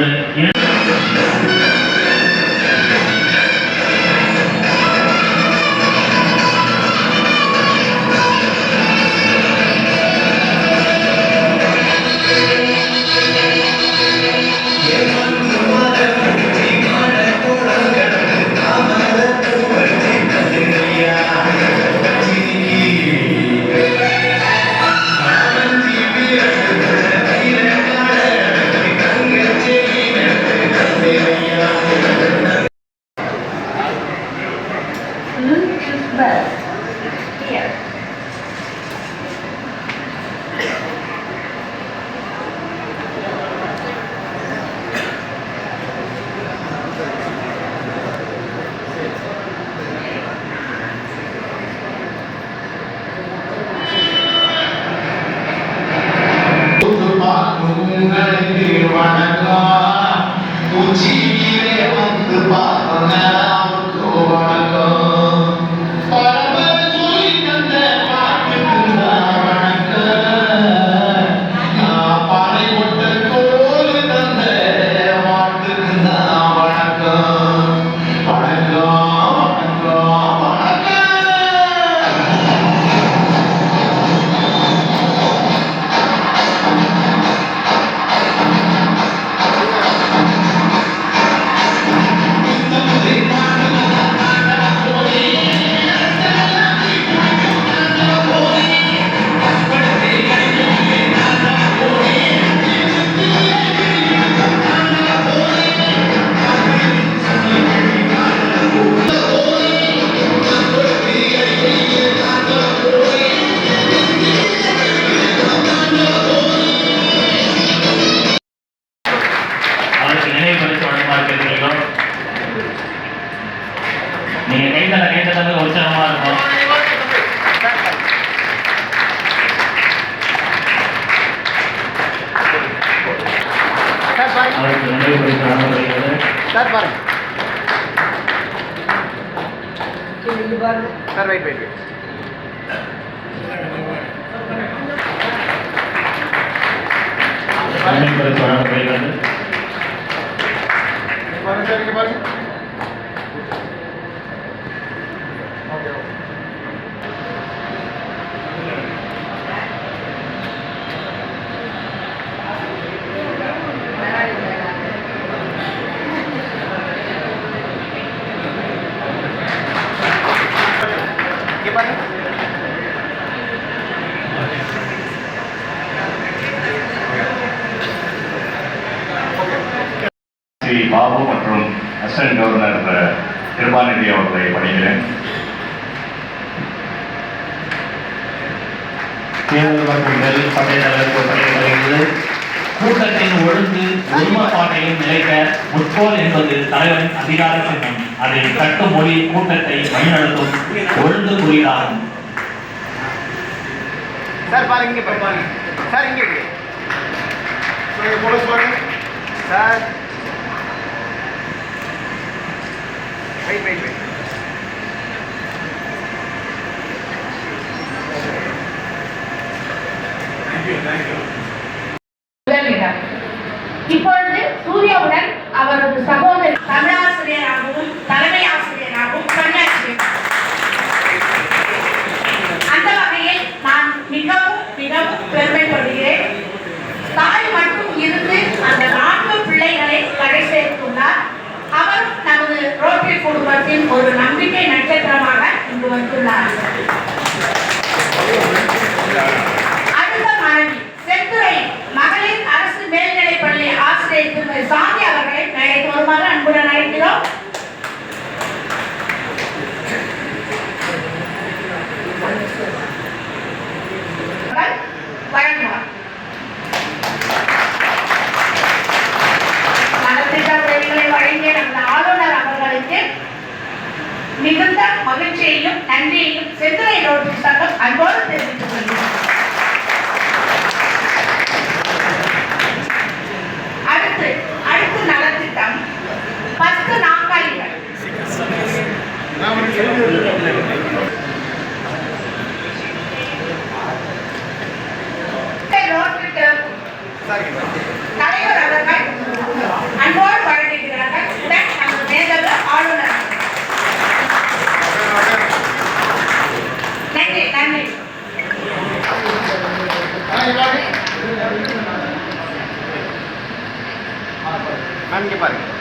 சொல்றேன் நீங்க கைத்தல கைத்தல உற்சாகமா இருக்கும். பாருங்க அவருக்கு சார் பாருங்க. சார் வெயிட் வெயிட் வெயிட் நினைவுபடுத்தி வழங்கப்படுகிறது. பாருங்க சார் இங்க பாருங்க ஓகே ஓகே இங்க பாருங்க ஸ்ரீ பாபு மற்றும் அசிஸ்டன்ட் கவர்னர் கிருபாநிதி அவர்களை பணிகிறேன். தேர்தல் மற்றும் நெல் கூட்டத்தின் ஒழுங்கு ஒருமைப்பாட்டையும் நிலைக்க முற்போல் என்பது தலைவரின் அதிகார சின்னம் அதை கட்டும் மொழி கூட்டத்தை வழிநடத்தும் ஒழுங்கு குறியீடாகும். சார் பாருங்க பாருங்க. சார் இங்க sir wait wait wait Rotary குடும்பத்தின் ஒரு நம்பிக்கை நட்சத்திரமாக இங்கு வந்துள்ளார்கள் நன்றியையும் செந்துறை ரோட்டரி சங்கம் அன்போடு தெரிவித்துக் நான் இங்கே பாருங்கள்